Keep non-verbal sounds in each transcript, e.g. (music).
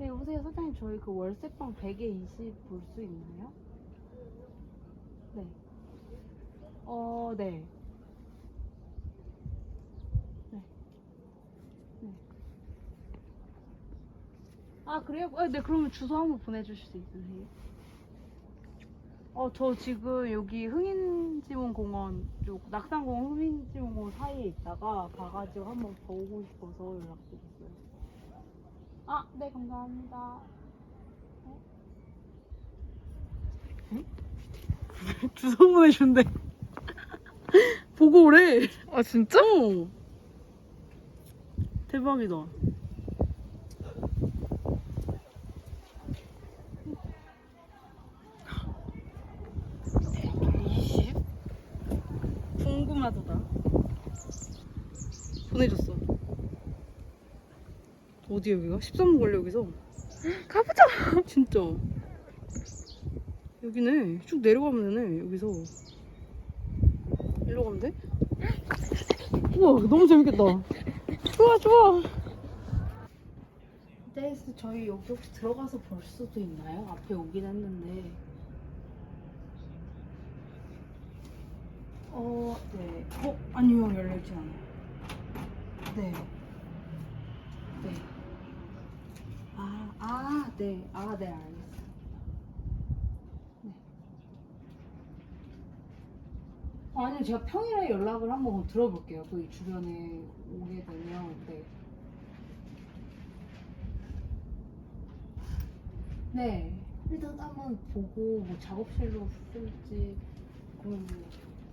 네, 여보세요, 사장님. 저희 그 월세방 100에 20 볼 수 있나요? 네. 어, 네. 네. 네. 아, 그래요? 어, 네, 그러면 주소 한번 보내주실 수 있으세요? 어, 저 지금 여기 흥인지문공원 쪽, 낙산공원 흥인지문공원 사이에 있다가 가가지고 한번 보고 싶어서 연락드렸어요. 아, 네, 감사합니다. (laughs) 주소 보내준대. (laughs) 보고 오래. 아 진짜? 어. 대박이다. 궁금하다. 보내줬어. 어디 여기가? 13분 걸려 여기서. 가보자. 진짜. 여기네. 쭉 내려가면 되네. 여기서. 일로 가면 돼? 우와, 너무 재밌겠다. 좋아, 좋아. 네, 저희 여기 혹시 들어가서 볼 수도 있나요? 앞에 오긴 했는데. 어, 네. 어, 아니요, 열려있진 않아요. 네. 네. 아, 아, 네. 아, 네, 알겠어요. 네. 어, 아니요, 제가 평일에 연락을 한번 들어볼게요. 또 이 주변에 오게 되면, 네. 네. 일단 한번 보고, 뭐 작업실로 쓸지, 그런,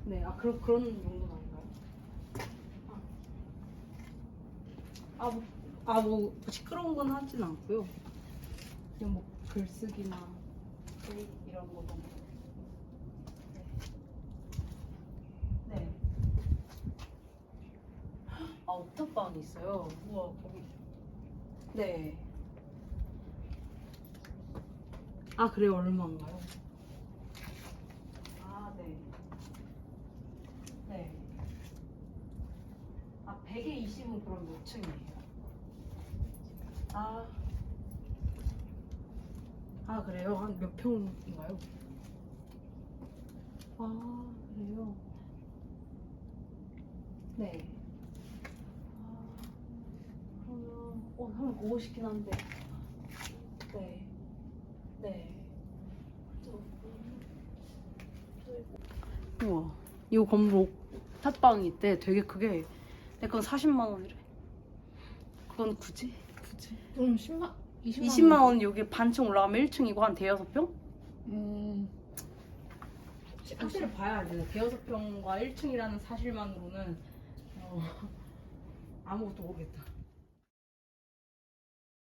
네. 아, 그런, 그런 정도는 아닌가요? 아, 아 뭐, 아, 뭐, 시끄러운 건 하진 않고요. 그냥 뭐, 글쓰기나, 글 이런 거 정도. 네. 네. 아, 옥탑방이 있어요. 우와, 거기. 네. 아, 그래요? 얼마인가요? 아, 네. 네. 아, 100에 20은 그럼 몇 층이에요? 아. 아, 그래요? 한 몇 평인가요? 아, 그래요? 네. 아, 그러면, 어, 한번 보고 싶긴 한데. 네. 네. 우와. 이 건물 옥탑방이 있대. 되게 크게. 내 건 40만 원이래. 그건 굳이? 굳이? 그럼 10만 20만, 20만 원 여기 반층 올라가면 1층이고 한 대여섯 평? 음. 확실히 봐야 돼. 대여섯 평과 1층이라는 사실만으로는 어, (laughs) 아무것도 모르겠다.